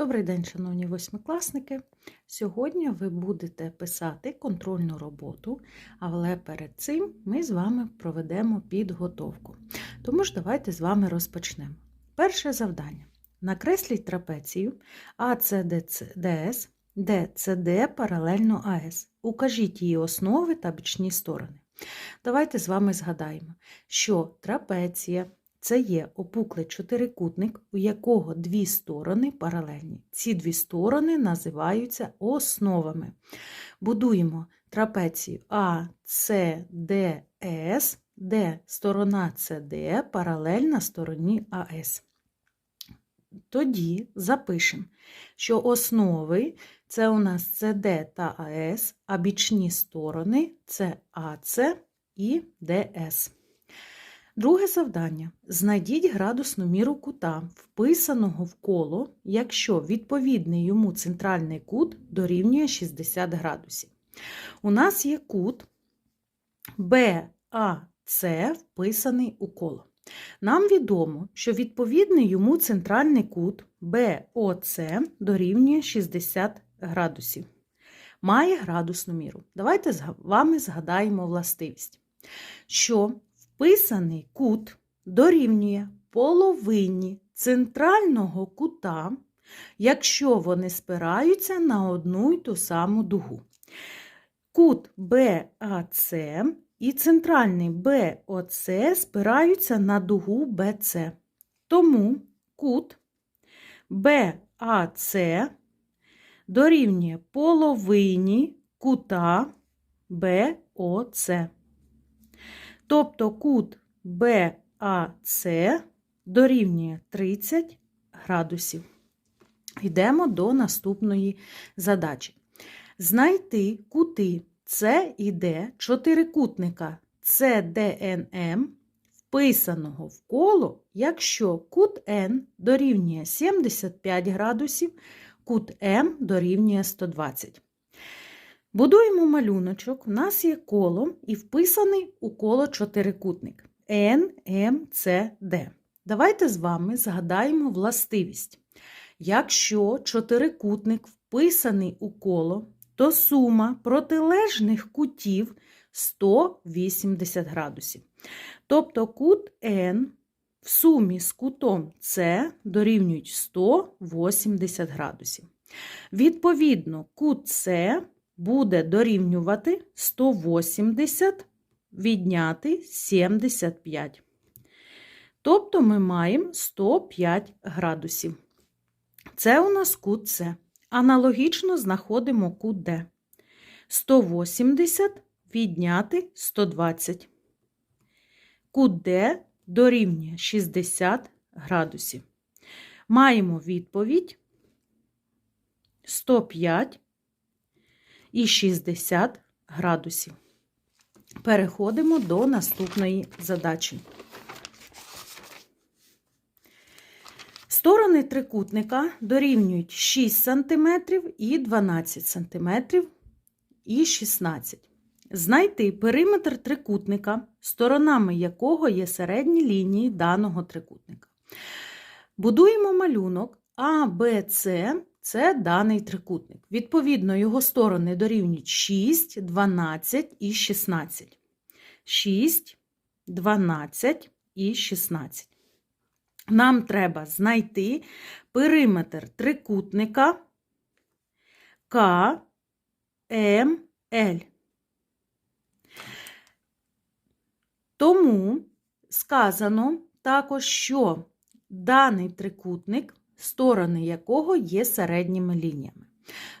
Добрий день, шановні восьмикласники. Сьогодні ви будете писати контрольну роботу, але перед цим ми з вами проведемо підготовку. Тому ж давайте з вами розпочнемо. Перше завдання. Накресліть трапецію ACDS, DCD паралельно АС. Укажіть її основи та бічні сторони. Давайте з вами згадаємо, що трапеція це є опуклий чотирикутник, у якого дві сторони паралельні. Ці дві сторони називаються основами. Будуємо трапецію А, С, Д, С, де сторона СД паралельна стороні АС. Тоді запишемо, що основи це у нас СД та АС, а бічні сторони це АС і ДС. Друге завдання. Знайдіть градусну міру кута, вписаного в коло, якщо відповідний йому центральний кут дорівнює 60 градусів. У нас є кут BAC вписаний у коло. Нам відомо, що відповідний йому центральний кут BOC дорівнює 60 градусів. Має градусну міру. Давайте з вами згадаємо властивість, що Вписаний кут дорівнює половині центрального кута, якщо вони спираються на одну й ту саму дугу. Кут BAC і центральний BOC спираються на дугу BC. Тому кут BAC дорівнює половині кута BOC. Тобто кут BAC дорівнює 30 градусів. Йдемо до наступної задачі. Знайти кути С і Д чотирикутника CDNM, вписаного в коло, якщо кут N дорівнює 75 градусів, кут М дорівнює 120. Будуємо малюночок, у нас є коло і вписаний у коло чотирикутник NMCD. Давайте з вами згадаємо властивість. Якщо чотирикутник вписаний у коло, то сума протилежних кутів 180 градусів. Тобто кут N в сумі з кутом С дорівнюють 180 градусів. Відповідно, кут С буде дорівнювати 180 відняти 75. Тобто ми маємо 105 градусів. Це у нас кут С. Аналогічно знаходимо кут Д. 180 відняти 120. Кут Д дорівнює 60 градусів. Маємо відповідь 105 і 60 градусів. Переходимо до наступної задачі. Сторони трикутника дорівнюють 6 см і 12 см і 16 Знайти периметр трикутника, сторонами якого є середні лінії даного трикутника. Будуємо малюнок А, Б, С це даний трикутник. Відповідно, його сторони дорівнюють 6, 12 і 16. 6, 12 і 16. Нам треба знайти периметр трикутника К, М, Тому сказано також, що даний трикутник сторони якого є середніми лініями.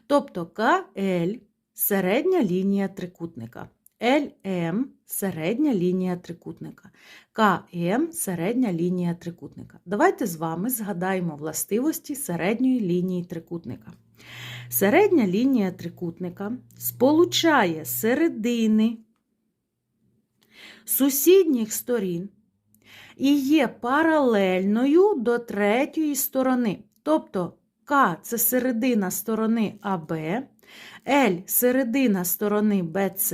Тобто КЛ середня лінія трикутника, ЛМ середня лінія трикутника, КМ середня лінія трикутника. Давайте з вами згадаємо властивості середньої лінії трикутника. Середня лінія трикутника сполучає середини сусідніх сторін і є паралельною до третьої сторони. Тобто К це середина сторони АБ, Л середина сторони БЦ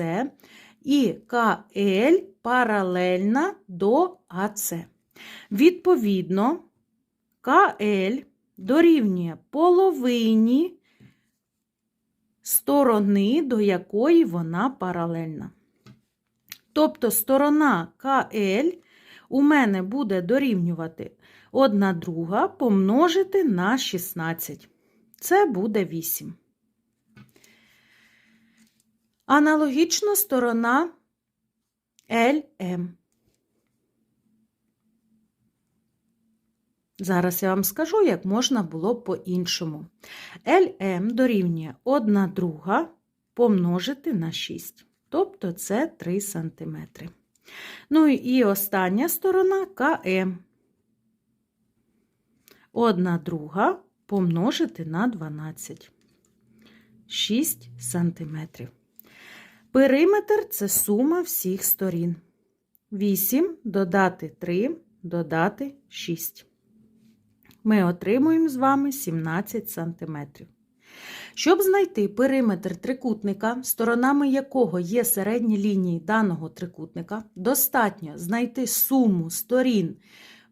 і КЛ паралельна до АЦ. Відповідно, КЛ дорівнює половині сторони, до якої вона паралельна. Тобто сторона КЛ у мене буде дорівнювати 1 друга помножити на 16. Це буде 8. Аналогічно сторона LM. Зараз я вам скажу, як можна було по-іншому. LM дорівнює 1 друга помножити на 6. Тобто це 3 см. Ну і остання сторона КМ. 1 друга помножити на 12. 6 см. Периметр це сума всіх сторін. 8 додати 3, додати 6. Ми отримуємо з вами 17 см. Щоб знайти периметр трикутника, сторонами якого є середні лінії даного трикутника, достатньо знайти суму сторін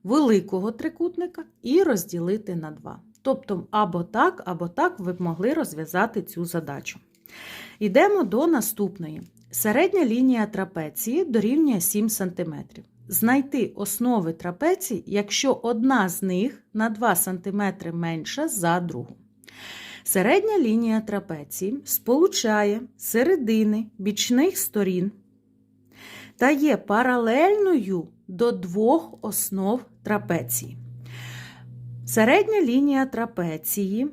великого трикутника і розділити на 2. Тобто, або так, або так ви б могли розв'язати цю задачу. Йдемо до наступної. Середня лінія трапеції дорівнює 7 см. Знайти основи трапеції, якщо одна з них на 2 см менша за другу. Середня лінія трапеції сполучає середини бічних сторін та є паралельною до двох основ трапеції. Середня лінія трапеції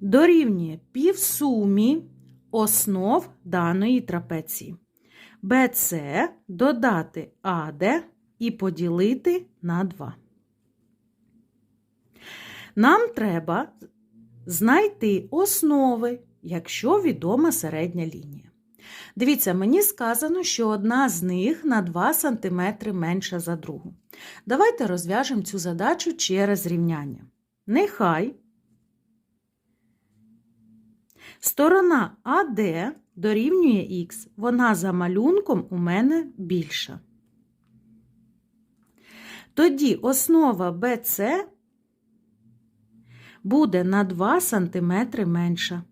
дорівнює півсумі основ даної трапеції. БЦ додати АД і поділити на 2. Нам треба знайти основи, якщо відома середня лінія. Дивіться, мені сказано, що одна з них на 2 см менша за другу. Давайте розв'яжемо цю задачу через рівняння. Нехай сторона АД дорівнює х, вона за малюнком у мене більша. Тоді основа BC буде на 2 см менша.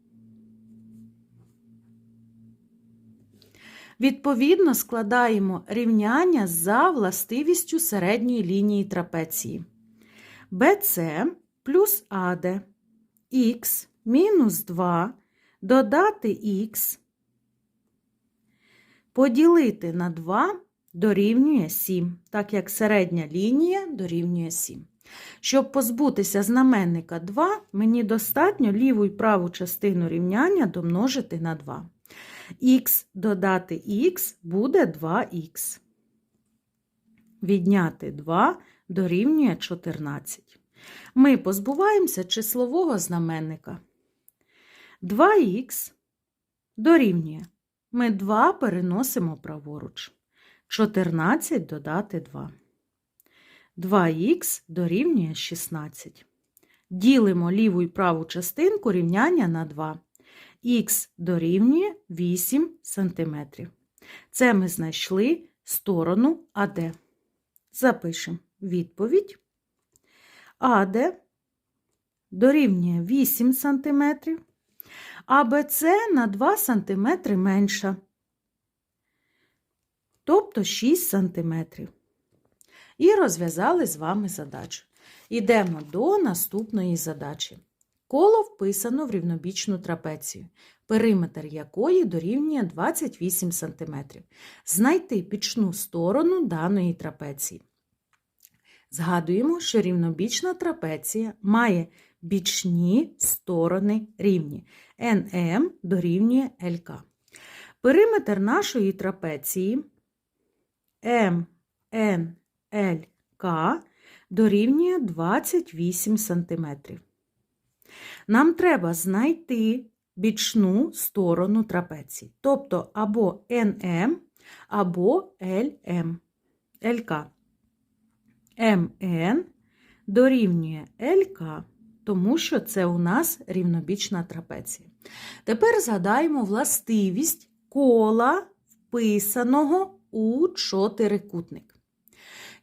Відповідно, складаємо рівняння за властивістю середньої лінії трапеції. BC плюс AD х мінус 2 додати х поділити на 2 дорівнює 7, так як середня лінія дорівнює 7. Щоб позбутися знаменника 2, мені достатньо ліву і праву частину рівняння домножити на 2. Х додати х буде 2х. Відняти 2 дорівнює 14. Ми позбуваємося числового знаменника. 2х дорівнює. Ми 2 переносимо праворуч. 14 додати 2. 2х дорівнює 16. Ділимо ліву і праву частинку рівняння на 2. Х дорівнює 8 см. Це ми знайшли сторону АД. Запишемо відповідь. АД дорівнює 8 см, а БЦ на 2 см менша, тобто 6 см. І розв'язали з вами задачу. Йдемо до наступної задачі. Коло вписано в рівнобічну трапецію, периметр якої дорівнює 28 см. Знайти пічну сторону даної трапеції. Згадуємо, що рівнобічна трапеція має бічні сторони рівні. НМ дорівнює ЛК. Периметр нашої трапеції МНЛК дорівнює 28 см. Нам треба знайти бічну сторону трапеції, тобто або НМ, або ЛМ. ЛК. МН дорівнює ЛК, тому що це у нас рівнобічна трапеція. Тепер згадаємо властивість кола, вписаного у чотирикутник.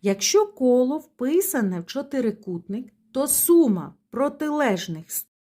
Якщо коло вписане в чотирикутник, то сума протилежних